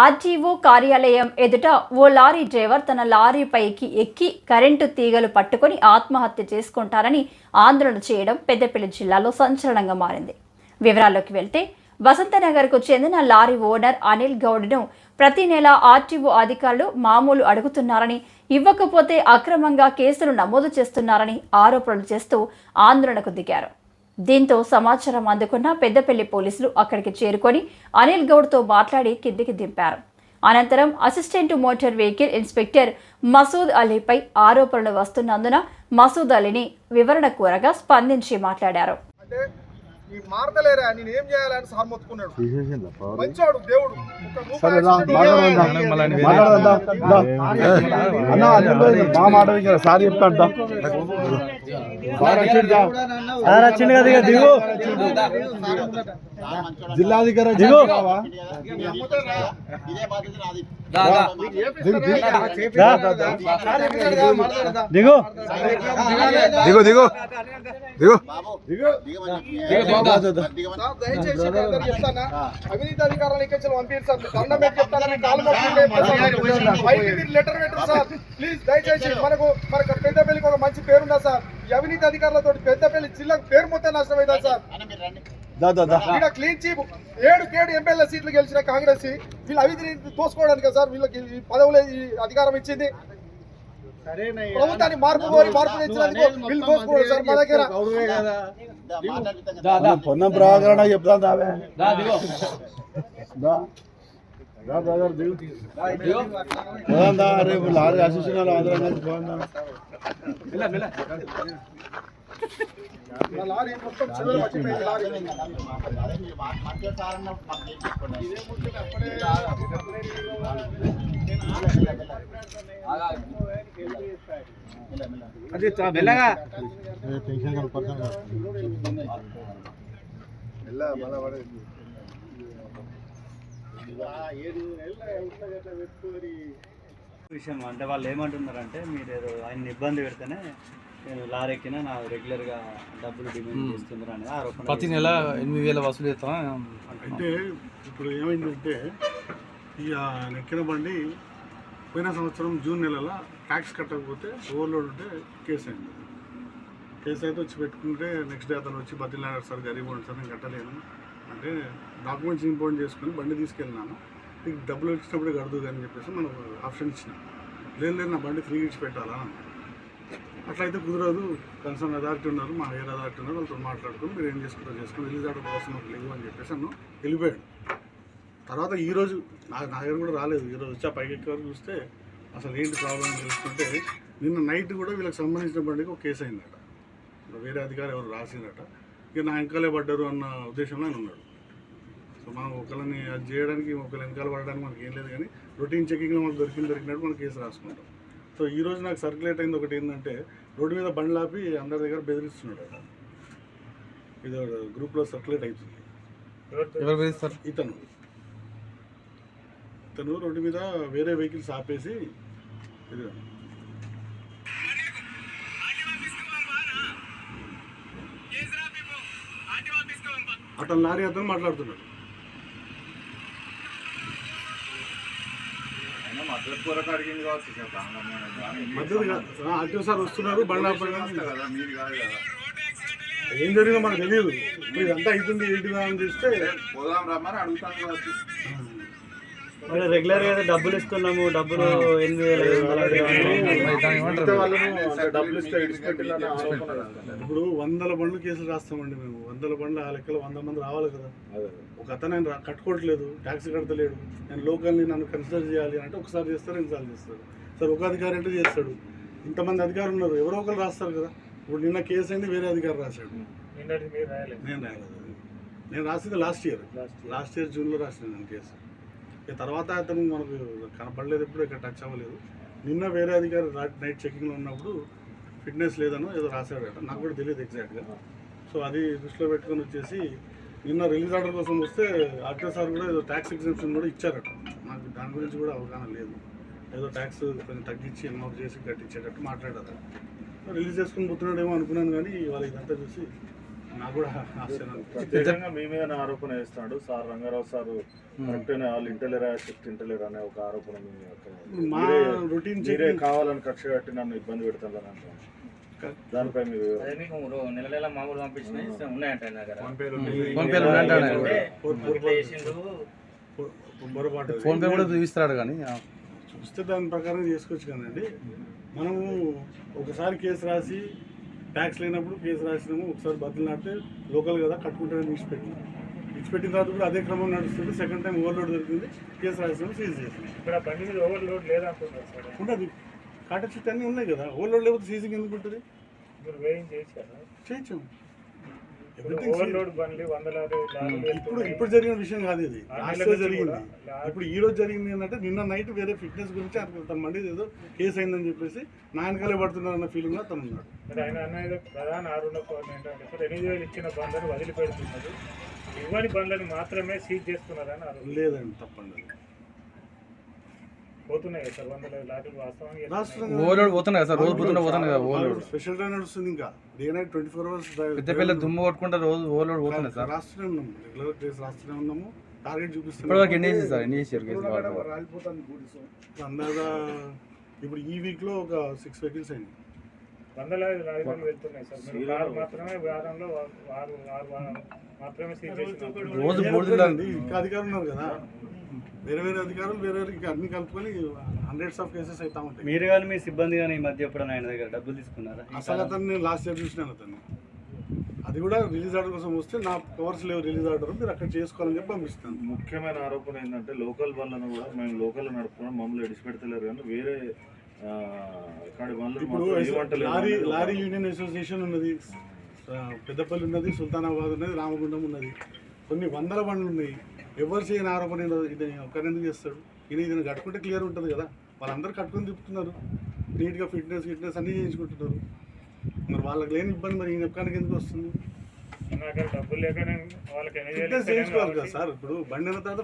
RTO కార్యాలయం ఎదుట ఓ లారీ డ్రైవర్ తన లారీపైకి ఎక్కి కరెంటు తీగలు పట్టుకొని ఆత్మహత్య చేసుకుంటారని ఆందోళన చేయడం పెద్దపల్లి జిల్లాలో సంచలనంగా మారింది. వివరాల్లోకి వెళ్తే వసంతనగర్కు చెందిన లారీ ఓనర్ అనిల్ గౌడ్ను ప్రతి నెల ఆర్టీఓ అధికారులు మామూలు అడుగుతున్నారని ఇవ్వకపోతే అక్రమంగా కేసులు నమోదు చేస్తున్నారని ఆరోపణలు చేస్తూ ఆందోళనకు దిగారు. దీంతో సమాచారం అందుకున్న పెద్దపల్లి పోలీసులు అక్కడికి చేరుకొని అనిల్ గౌడ్తో మాట్లాడి కిందికి దింపారు. అనంతరం assistant motor vehicle inspector Masood అలీపై ఆరోపణలు వస్తున్నందున మసూద్ అలీని వివరణ కోరగా స్పందించి మాట్లాడారు. ఈ మారతలేరా నేను ఏం చేయాలని సార్ మొత్తుకున్నాడు. మంచోడు దేవుడు. సరే చెప్తాడు. సార్ వచ్చిండు కదా దిగు. జిల్లాధికారి దిగు. దిగు, దిగు. దిగు. అవినీతి అధికారులను ఇక్కడ పంపించారు దండం పెట్టి లెటర్ పెట్టండి సార్. ప్లీజ్ దయచేసి మనకు మనకు పెద్దపల్లికి ఒక మంచి పేరుందా సార్? ఈ అవినీతి అధికారులతో పెద్దపల్లి జిల్లాకు పేరు మొత్తం నష్టం అవుతుంది సార్. ఇక్కడ క్లీన్ చీప్ ఏడు కేడు ఎమ్మెల్యే సీట్లు గెలిచిన కాంగ్రెస్ వీళ్ళు అవినీతి తోసుకోవడానికి సార్ వీళ్ళకి ఈ పదవులు ఈ అధికారం ఇచ్చింది. ప్రభుత్వాన్ని మార్పు కోరి మార్పు తెచ్చినందుకు వీళ్ళు తోసుకోవడం సార్ మా దగ్గర. పొన్నం ప్రకారం చెప్తాం దావే దా. దా, బ్రదర్, దిగు. పోదాం దా, రేపు లారీ అసిస్టెంట్ అందరం కలిసి పోదాం మెల్లగా విషయం అంటే వాళ్ళు ఏమంటున్నారంటే మీరు ఏదో ఆయన ఇబ్బంది పెడితేనే నేను లారీ ఎక్కినా నా రెగ్యులర్గా డబ్బులు డిమాండ్ చేస్తున్నారు అనేది ఆరోపణ ప్రతి నెల ఎనిమిది వేల వసూలు చేస్తాం అంటే ఇప్పుడు ఏమైందంటే ఈ ఆ ఎక్కిన బండి పోయిన సంవత్సరం జూన్ నెలలో ట్యాక్స్ కట్టకపోతే ఓవర్లోడ్ ఉంటే కేసు అయింది. కేసు అయితే వచ్చి పెట్టుకుంటే నెక్స్ట్ డే అతను వచ్చి బతిలాడారు సార్ గరీబ్ ఉంది సార్ నేను కట్టలేను. అంటే డాక్యుమెంట్స్ ఇంపోర్ట్ చేసుకుని బండి తీసుకెళ్ళినాను. నీకు డబ్బులు ఇచ్చినప్పుడు కడదు అని చెప్పేసి మనం ఆప్షన్ ఇచ్చిన. లేదు లేదు నా బండి ఫ్రీ ఇచ్చి పెట్టాలా. అట్లయితే కుదరదు. కన్సర్న్ అథారిటీ ఉన్నారు మా హైయర్ అథారిటీ ఉన్నారు వాళ్ళతో మాట్లాడుకుని మీరు ఏం చేసుకుంటారో చేసుకుని రిలీజ్ ఆర్డర్ కోసం లేదు లేవు అని చెప్పేసి అన్ను. వెళ్ళిపోయాడు. తర్వాత ఈరోజు నా నా దగ్గర కూడా రాలేదు. ఈరోజు వచ్చి ఆ పైకి వరకు చూస్తే అసలు ఏంటి ప్రాబ్లం అని తెలుసుకుంటే నిన్న నైట్ కూడా వీళ్ళకి సంబంధించిన బండికి ఒక కేసు అయిందట. వేరే అధికారి ఎవరు రాసిందట. ఇక నా వెనకాలే పడ్డారు అన్న ఉద్దేశంలో ఆయన ఉన్నాడు. సో మనం ఒకరిని అది చేయడానికి ఒకరి వెనకాల పడడానికి మనకి ఏం లేదు కానీ రొటీన్ చెకింగ్లో మనకు దొరికింది దొరికినట్టు మనం కేసు రాసుకుంటాం. సో ఈ రోజు నాకు సర్క్యులేట్ అయింది ఒకటి ఏంటంటే రోడ్డు మీద బండ్లు ఆపి అందరి దగ్గర బెదిరిస్తున్నాడు అట ఇది గ్రూప్లో సర్క్యులేట్ అవుతుంది ఇతను. ఇతను రోడ్డు మీద వేరే వెహికల్స్ ఆపేసి ఇది అతను లారీ అతను మాట్లాడుతున్నాడు. కాదు ఆర్టీఓ సార్ వస్తున్నారు బండి ఆపడానికి ఏం జరిగిందో మనకు తెలియదు. ఇదంతా అవుతుంది ఏంటిదా అని చూస్తే మరి రెగ్యులర్గా అయితే డబ్బులు ఇస్తున్నాము డబ్బులు ఎనిమిది వేల. ఇప్పుడు వందల బండ్లు కేసులు రాస్తామండి మేము. వందల బండ్లు ఆ లెక్కలో వంద మంది రావాలి కదా. ఒక అతను ఆయన కట్టుకోవట్లేదు ట్యాక్స్ కడతలేడు. నేను లోకల్ని నన్ను కన్సిడర్ చేయాలి అంటే ఒకసారి చేస్తారు రెండుసార్లు చేస్తారు. సరే ఒక అధికారి అంటే చేస్తాడు. ఇంతమంది అధికారులు ఉన్నారు. ఎవరో ఒకరు రాస్తారు కదా. ఇప్పుడు నిన్న కేసు అయింది వేరే అధికారి రాశాడు. నేను రాయలేదు. నేను రాసింది లాస్ట్ ఇయర్ లాస్ట్ ఇయర్ జూన్లో రాసిన నేను కేసు. ఇక తర్వాత అతను మనకు కనపడలేదు ఎప్పుడు ఇక్కడ టచ్ అవ్వలేదు. నిన్న వేరే అధికారి నైట్ చెకింగ్లో ఉన్నప్పుడు ఫిట్నెస్ లేదనో ఏదో రాశాడట. నాకు కూడా తెలియదు ఎగ్జాక్ట్గా సో అది దృష్టిలో పెట్టుకొని వచ్చేసి నిన్న రిలీజ్ ఆర్డర్ కోసం వస్తే ఆర్టీఓ సార్ కూడా ఏదో ట్యాక్స్ ఎగ్జామ్షన్ కూడా ఇచ్చారట. నాకు దాని గురించి కూడా అవగాహన లేదు. ఏదో ట్యాక్స్ కొంచెం తగ్గించి అమౌంట్ చేసి కట్టించేటట్టు మాట్లాడారు రిలీజ్ చేసుకుని పోతున్నాడేమో అనుకున్నాను కానీ వాళ్ళు ఇదంతా చూసి నాకు కూడా ప్రత్యేకంగా మీ మీద ఆరోపణ వేస్తున్నాడు సార్ రంగారావు సార్ కరెక్ట్గానే వాళ్ళు ఇంటలేరా షిఫ్ట్ ఇంటలేరా అనే ఒక ఆరోపణ మీ రొటీన్ మీరే కావాలని కక్ష కట్టి నన్ను ఇబ్బంది పెడతాను అంటాను దానిపై మీరు నెల నెల మామూలు పంపించినాయి. ఉన్నాయంట ఫోన్ పేలు ఉన్నాయంట ఫోన్ పే కూడా చూపిస్తాడు కానీ ఆ, చూస్తే దాని ప్రకారం చేసుకోవచ్చు కదండి. మనము ఒకసారి కేసు రాసి ట్యాక్స్ లేనప్పుడు కేసు రాసినాము ఒకసారి బదులు నాటితే లోకల్ కదా కట్టుకుంటారని విడిచిపెట్టినాం విడిచిపెట్టిన తర్వాత కూడా అదే క్రమం నడుస్తుంది. సెకండ్ టైం ఓవర్లోడ్ దొరికింది కేసు రాసినాము సీజ్ చేసినాం. ఇక్కడ బండి మీద ఓవర్లోడ్ లేదంటున్నారు సార్. ఉండదు. కాటా చిట్ అన్నీ ఉన్నాయి కదా. ఓవర్లోడ్ లేకపోతే సీజింగ్ ఎందుకు ఉంటుంది? మీరు వేయం చేశారు చేయొచ్చు ఇప్పుడు లారీలు ఇప్పుడు జరిగిన విషయం కాదు ఇది. జరిగింది. ఇప్పుడు ఈ రోజు జరిగింది ఏంటంటే నిన్న నైట్ వేరే ఫిట్నెస్ గురించి అతను తన మండి ఏదో కేసు అయిందని చెప్పేసి నా వెనకాలే పడుతున్నారు అన్న ఫీలింగ్లో తను ఉన్నాడు. ఆయన ప్రధాన ఆరుణ కోరిన ఏంటంటే సార్ ఎనిమిది వేలు ఇచ్చిన బండ్లను వదిలిపెడుతున్నారు. ఇవ్వని బండ్లను మాత్రమే సీజ్ చేస్తున్నారని లేదండి తప్పండి అది. పోతున్నాయి కదా సార్ వందల లారీలు వాస్తవానికి రాష్ట్రంగా ఓవర్లోడ్ పోతున్నాయి సార్? రోజు పోతున్నా పోతున్నాయి కదా ఓవర్లోడ్. స్పెషల్గా నడుస్తుంది ఇంకా. Day night twenty four hours పెద్ద దుమ్ము కొట్టుకుంటే రోజు పోతున్నాయి సార్. రాస్తూనే ఉన్నాము. రెగ్యులర్ కేసు రాస్తూనే ఉన్నాము. టార్గెట్ ఇప్పటి వరకు ఎన్ని చూపిస్తున్నాము చేసి సార్? ఎన్ని చేసారు ఇప్పుడు ఈ వీక్లో ఒక సిక్స్ వెహికల్స్ అయినాయి వందలాది లారీలు వెళ్తున్నాయి సార్. కారు మాత్రమే వారంలో వారు ఆరు వారం మాత్రమే సీజ్ రోజు అధికారులు ఉన్నారు కదా. వేరే వేరే అధికారులు వేరే వేరే అన్ని కలుపుకొని హండ్రెడ్స్ ఆఫ్ కేసెస్ అవుతా ఉంటాయి. మీరు కానీ మీ సిబ్బంది కానీ ఈ మధ్య ఎప్పుడైనా ఆయన దగ్గర డబ్బులు తీసుకున్నారా? అసలు అతను నేను లాస్ట్ ఇయర్ చూసినాను అతన్ని. అది కూడా రిలీజ్ ఆర్డర్ కోసం వస్తే నా కవర్స్ లేవు రిలీజ్ ఆర్డర్ మీరు అక్కడ చేసుకోవాలని చెప్పి పంపిస్తాను. ముఖ్యమైన ఆరోపణ ఏంటంటే లోకల్ బండ్లను కూడా మేము లోకల్ నడుపుకున్నాం మమ్మల్ని విడిచిపెడతలేరు కానీ వేరే ఇప్పుడు లారీ లారీ యూనియన్ అసోసియేషన్ ఉన్నది పెద్దపల్లి ఉన్నది సుల్తానాబాద్ ఉన్నది రామగుండం ఉన్నది. కొన్ని వందల బండ్లు ఉన్నాయి. ఎవరు చేయని ఆరోపణ ఇది ఒకరిని ఎందుకు చేస్తాడు? ఇది ఇది కట్టుకుంటే క్లియర్ ఉంటుంది కదా. వాళ్ళందరూ కట్టుకొని తిప్పుతున్నారు. నీట్గా ఫిట్నెస్ ఫిట్నెస్ అన్నీ చేయించుకుంటున్నారు. మరి వాళ్ళకి లేని ఇబ్బంది మరి ఈయన ఒక్కడికి ఎందుకు వస్తుంది? డబ్బులు లేక నేను వాళ్ళకి ఫిట్నెస్ చేయించుకోవాలి కదా సార్. ఇప్పుడు బండి తర్వాత